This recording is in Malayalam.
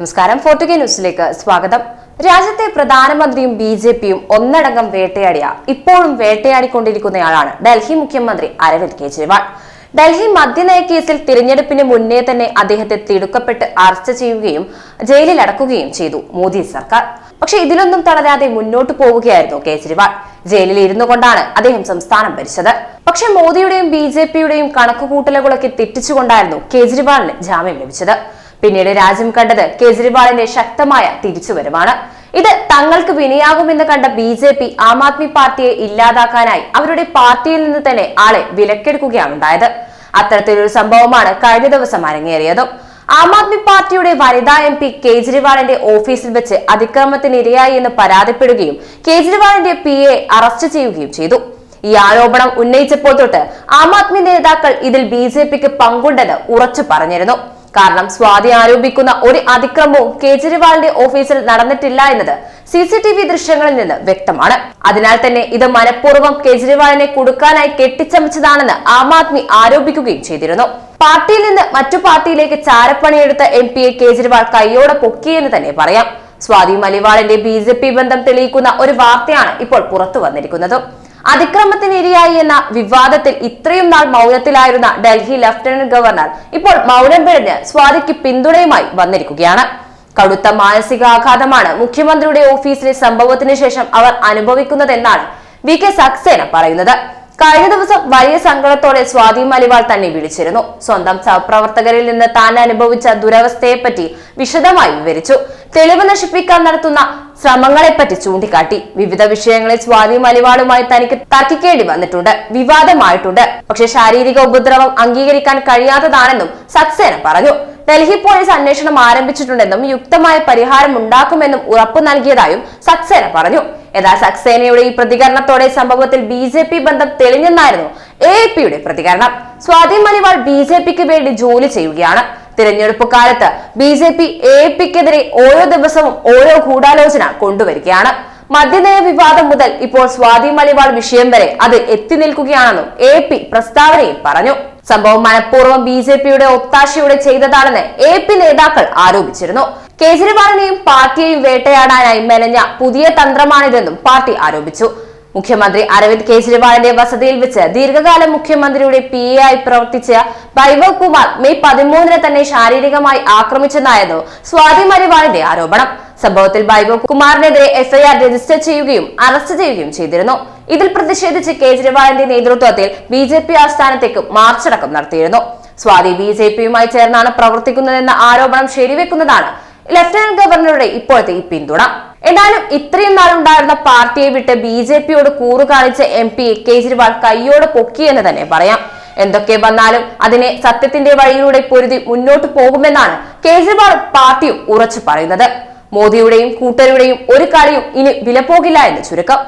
നമസ്കാരം. ഫോർട്ടുഗേ ന്യൂസിലേക്ക് സ്വാഗതം. രാജ്യത്തെ പ്രധാനമന്ത്രിയും ബി ജെ പിയും ഒന്നടങ്കം വേട്ടയാടിയ ഇപ്പോഴും വേട്ടയാടിക്കൊണ്ടിരിക്കുന്നയാളാണ് ഡൽഹി മുഖ്യമന്ത്രി അരവിന്ദ് കെജ്രിവാൾ. ഡൽഹി മദ്യനയ കേസിൽ തിരഞ്ഞെടുപ്പിന് മുന്നേ തന്നെ അദ്ദേഹത്തെ തിടുക്കപ്പെട്ട് അറസ്റ്റ് ചെയ്യുകയും ജയിലിൽ അടക്കുകയും ചെയ്തു മോദി സർക്കാർ. പക്ഷെ ഇതിലൊന്നും തളരാതെ മുന്നോട്ട് പോവുകയായിരുന്നു കേജ്രിവാൾ. ജയിലിൽ ഇരുന്നു കൊണ്ടാണ് അദ്ദേഹം സംസ്ഥാനം ഭരിച്ചത്. പക്ഷെ മോദിയുടെയും ബി ജെ പിയുടെയും കണക്കുകൂട്ടലുകളൊക്കെ തെറ്റിച്ചുകൊണ്ടായിരുന്നു കേജ്രിവാളിന് ജാമ്യം ലഭിച്ചത്. പിന്നീട് രാജ്യം കണ്ടത് കേജ്രിവാളിന്റെ ശക്തമായ തിരിച്ചുവരവാണ്. ഇത് തങ്ങൾക്ക് വിനയാകുമെന്ന് കണ്ട B J P Aam Aadmi പാർട്ടിയെ ഇല്ലാതാക്കാനായി അവരുടെ പാർട്ടിയിൽ നിന്ന് തന്നെ ആളെ വിലക്കെടുക്കുകയാണ് ഉണ്ടായത് അത്തരത്തിലൊരു സംഭവമാണ് കഴിഞ്ഞ ദിവസം അരങ്ങേറിയത്. ആം ആദ്മി പാർട്ടിയുടെ വനിതാ എം പി കേജ്രിവാളിന്റെ ഓഫീസിൽ വെച്ച് അതിക്രമത്തിന് ഇരയായി എന്ന് പരാതിപ്പെടുകയും കേജ്രിവാളിന്റെ പി എ അറസ്റ്റ് ചെയ്യുകയും ചെയ്തു. ഈ ആരോപണം ഉന്നയിച്ചപ്പോൾ തൊട്ട് ആം ആദ്മി നേതാക്കൾ ഇതിൽ ബി ജെ പിക്ക് പങ്കുണ്ടെന്ന് ഉറച്ചു പറഞ്ഞിരുന്നു. കാരണം സ്വാതി ആരോപിക്കുന്ന ഒരു അതിക്രമവും കേജ്രിവാളിന്റെ ഓഫീസിൽ നടന്നിട്ടില്ല എന്നത് സി സി ടി വി ദൃശ്യങ്ങളിൽ നിന്ന് വ്യക്തമാണ്. അതിനാൽ തന്നെ ഇത് മനഃപൂർവം കേജ്രിവാളിനെ കൊടുക്കാനായി കെട്ടിച്ചമച്ചതാണെന്ന് ആം ആദ്മി ആരോപിക്കുകയും ചെയ്തിരുന്നു. പാർട്ടിയിൽ നിന്ന് മറ്റു പാർട്ടിയിലേക്ക് ചാരപ്പണിയെടുത്ത എം പിയെ കേജ്രിവാൾ കൈയോടെ പൊക്കിയെന്ന് തന്നെ പറയാം. സ്വാതി മലിവാളിന്റെ ബി ബന്ധം തെളിയിക്കുന്ന ഒരു വാർത്തയാണ് ഇപ്പോൾ പുറത്തു വന്നിരിക്കുന്നത്. അതിക്രമത്തിന് ഇരയായി എന്ന വിവാദത്തിൽ ഇത്രയും നാൾ മൗനത്തിലായിരുന്ന ഡൽഹി ലഫ്റ്റനന്റ് ഗവർണർ ഇപ്പോൾ മൗനം പിഴഞ്ഞ് സ്വാതിക്ക് പിന്തുണയുമായി വന്നിരിക്കുകയാണ്. കടുത്ത മാനസികാഘാതമാണ് മുഖ്യമന്ത്രിയുടെ ഓഫീസിലെ സംഭവത്തിന് ശേഷം അവർ അനുഭവിക്കുന്നതെന്നാണ് വി കെ സക്സേന പറയുന്നത്. കഴിഞ്ഞ ദിവസം വലിയ സങ്കടത്തോടെ സ്വാതി മലിവാൾ തന്നെ വിളിച്ചിരുന്നു. സ്വന്തം സഹപ്രവർത്തകരിൽ നിന്ന് താൻ അനുഭവിച്ച ദുരവസ്ഥയെപ്പറ്റി വിശദമായി വിവരിച്ചു. തെളിവ് നശിപ്പിക്കാൻ നടത്തുന്ന ശ്രമങ്ങളെപ്പറ്റി ചൂണ്ടിക്കാട്ടി. വിവിധ വിഷയങ്ങളിൽ സ്വാതി മലിവാളുമായി തനിക്ക് തർക്കിക്കേണ്ടി വന്നിട്ടുണ്ട്. വിവാദമായിട്ടുണ്ട്. പക്ഷെ ശാരീരിക ഉപദ്രവം അംഗീകരിക്കാൻ കഴിയാത്തതാണെന്നും സക്സേന പറഞ്ഞു. ഡൽഹി പോലീസ് അന്വേഷണം ആരംഭിച്ചിട്ടുണ്ടെന്നും യുക്തമായ പരിഹാരം ഉണ്ടാക്കുമെന്നും ഉറപ്പു നൽകിയതായും സക്സേന പറഞ്ഞു. എന്നാൽ സക്സേനയുടെ ഈ പ്രതികരണത്തോടെ സംഭവത്തിൽ ബി ജെ പി ബന്ധം തെളിഞ്ഞെന്നായിരുന്നു എ പിയുടെ പ്രതികരണം. സ്വാതി മലിവാൾ ബി ജെ പിക്ക് വേണ്ടി ജോലി ചെയ്യുകയാണ്. തിരഞ്ഞെടുപ്പ് കാലത്ത് ബി ജെ പി എ പിക്കെതിരെ ഓരോ ദിവസവും ഓരോ ഗൂഢാലോചന കൊണ്ടുവരികയാണ്. മദ്യനയ വിവാദം മുതൽ ഇപ്പോൾ സ്വാതി മലിവാൾ വിഷയം വരെ അത് എത്തി നിൽക്കുകയാണെന്നും എ പി പ്രസ്താവനയിൽ പറഞ്ഞു. സംഭവം മനഃപൂർവം ബി ജെ പിയുടെ ഒത്താശയോടെ ചെയ്തതാണെന്ന് എ പി നേതാക്കൾ ആരോപിച്ചിരുന്നു. കേജ്രിവാളിനെയും പാർട്ടിയെയും വേട്ടയാടാനായി മെനഞ്ഞ പുതിയ തന്ത്രമാണിതെന്നും പാർട്ടി ആരോപിച്ചു. മുഖ്യമന്ത്രി അരവിന്ദ് കെജ്രിവാളിന്റെ വസതിയിൽ വെച്ച് ദീർഘകാലം മുഖ്യമന്ത്രിയുടെ പി എ ആയി പ്രവർത്തിച്ച വൈഭവ് കുമാർ മെയ് പതിമൂന്നിന് തന്നെ ശാരീരികമായി ആക്രമിച്ചെന്നായിരുന്നു സ്വാതി മരിവാളിന്റെ ആരോപണം. സംഭവത്തിൽ വൈഭവ് കുമാറിനെതിരെ എഫ്ഐആർ രജിസ്റ്റർ ചെയ്യുകയും അറസ്റ്റ് ചെയ്യുകയും ചെയ്തിരുന്നു. ഇതിൽ പ്രതിഷേധിച്ച് കേജ്രിവാളിന്റെ നേതൃത്വത്തിൽ ബി ജെ പി ആസ്ഥാനത്തേക്ക് മാർച്ചടക്കം നടത്തിയിരുന്നു. സ്വാതി ബി ജെ പിയുമായി ചേർന്നാണ് പ്രവർത്തിക്കുന്നതെന്ന ആരോപണം ശരിവെക്കുന്നതാണ് ലഫ്റ്റനന്റ് ഗവർണറുടെ ഇപ്പോഴത്തെ ഈ പിന്തുണ. എന്നാലും ഇത്രയും നാളുണ്ടായിരുന്ന പാർട്ടിയെ വിട്ട് ബി ജെ പിയോട് കൂറു കാണിച്ച എം പി കേജ്രിവാൾ കൈയോട് പൊക്കിയെന്ന് തന്നെ പറയാം. എന്തൊക്കെ വന്നാലും അതിനെ സത്യത്തിന്റെ വഴിയിലൂടെ പൊരുതി മുന്നോട്ട് പോകുമെന്നാണ് കേജ്രിവാൾ പാർട്ടിയും ഉറച്ചു പറയുന്നത്. മോദിയുടെയും കൂട്ടരുടെയും ഒരു കളിയും ഇനി വിലപ്പോകില്ല എന്ന് ചുരുക്കം.